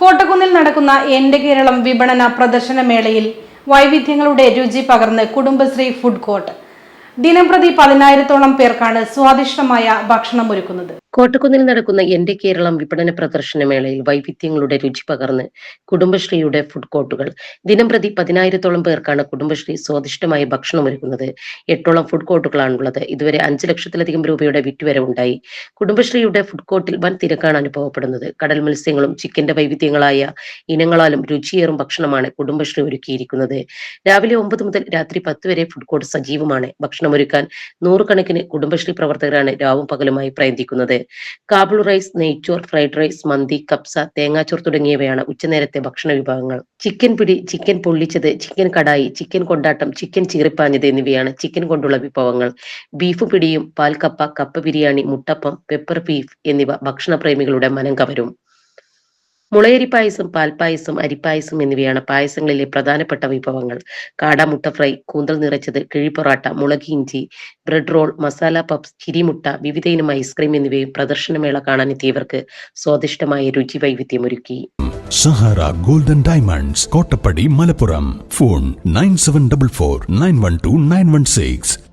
കോട്ടക്കുന്നിൽ നടക്കുന്ന എന്റെ കേരളം വിപണന പ്രദർശന മേളയിൽ വൈവിധ്യങ്ങളുടെ രുചി പകർന്ന് കുടുംബശ്രീ ഫുഡ് കോർട്ട്. ദിനംപ്രതി പതിനായിരത്തോളം പേർക്കാണ് സ്വാദിഷ്ടമായ ഭക്ഷണം ഒരുക്കുന്നത്. കോട്ടക്കുന്നിൽ നടക്കുന്ന എന്റെ കേരളം വിപണന പ്രദർശന മേളയിൽ വൈവിധ്യങ്ങളുടെ രുചി പകർന്ന് കുടുംബശ്രീയുടെ ഫുഡ് കോർട്ടുകൾ ദിനംപ്രതി പതിനായിരത്തോളം പേർക്കാണ് കുടുംബശ്രീ സ്വാദിഷ്ടമായ ഭക്ഷണം ഒരുക്കുന്നത്. എട്ടോളം ഫുഡ് കോർട്ടുകളാണുള്ളത് ഇതുവരെ അഞ്ച് ലക്ഷത്തിലധികം രൂപയുടെ വിറ്റുവരവുണ്ടായി. കുടുംബശ്രീയുടെ ഫുഡ് കോർട്ടിൽ വൻ തിരക്കാണ് അനുഭവപ്പെടുന്നത്. കടൽ മത്സ്യങ്ങളും ചിക്കന്റെ വൈവിധ്യങ്ങളായ ഇനങ്ങളാലും രുചിയേറും ഭക്ഷണമാണ് കുടുംബശ്രീ ഒരുക്കിയിരിക്കുന്നത്. രാവിലെ ഒമ്പത് മുതൽ രാത്രി പത്ത് വരെ ഫുഡ് കോർട്ട് സജീവമാണ്. ഭക്ഷണം ഭക്ഷണമൊരുക്കാൻ നൂറുകണക്കിന് കുടുംബശ്രീ പ്രവർത്തകരാണ് രാവും പകലുമായി പ്രയത്നിക്കുന്നത്. കാബിൾ റൈസ് നെയ്ച്ചോർ ഫ്രൈഡ് റൈസ് മന്തി കപ്സ തേങ്ങാച്ചോർ തുടങ്ങിയവയാണ് ഉച്ചനേരത്തെ ഭക്ഷണ വിഭവങ്ങൾ. ചിക്കൻ പിടി ചിക്കൻ പൊള്ളിച്ചത് ചിക്കൻ കടായി ചിക്കൻ കൊണ്ടാട്ടം ചിക്കൻ ചീറിപ്പാഞ്ഞത് എന്നിവയാണ് ചിക്കൻ കൊണ്ടുള്ള വിഭവങ്ങൾ. ബീഫ് പിടിയും പാൽക്കപ്പ കപ്പ ബിരിയാണി മുട്ടപ്പം പെപ്പർ ബീഫ് എന്നിവ ഭക്ഷണപ്രേമികളുടെ മനം കവരും. മുളയരി പായസം പാൽപ്പായസം അരിപ്പായസം എന്നിവയാണ് പായസങ്ങളിലെ പ്രധാനപ്പെട്ട വിഭവങ്ങൾ. കാടാമുട്ട ഫ്രൈ കൂന്തൽ നിറച്ചത് കിഴിപ്പൊറാട്ട മുളക് ഇഞ്ചി ബ്രെഡ് റോൾ മസാല പപ്സ് ചിരിമുട്ട വിവിധ ഇനം ഐസ്ക്രീം എന്നിവയും പ്രദർശനമേള കാണാനെത്തിയവർക്ക് സ്വാദിഷ്ടമായ രുചി വൈവിധ്യം ഒരുക്കി Sahara golden diamonds Kottappadi Malappuram. Phone nine seven double four nine one two nine one six.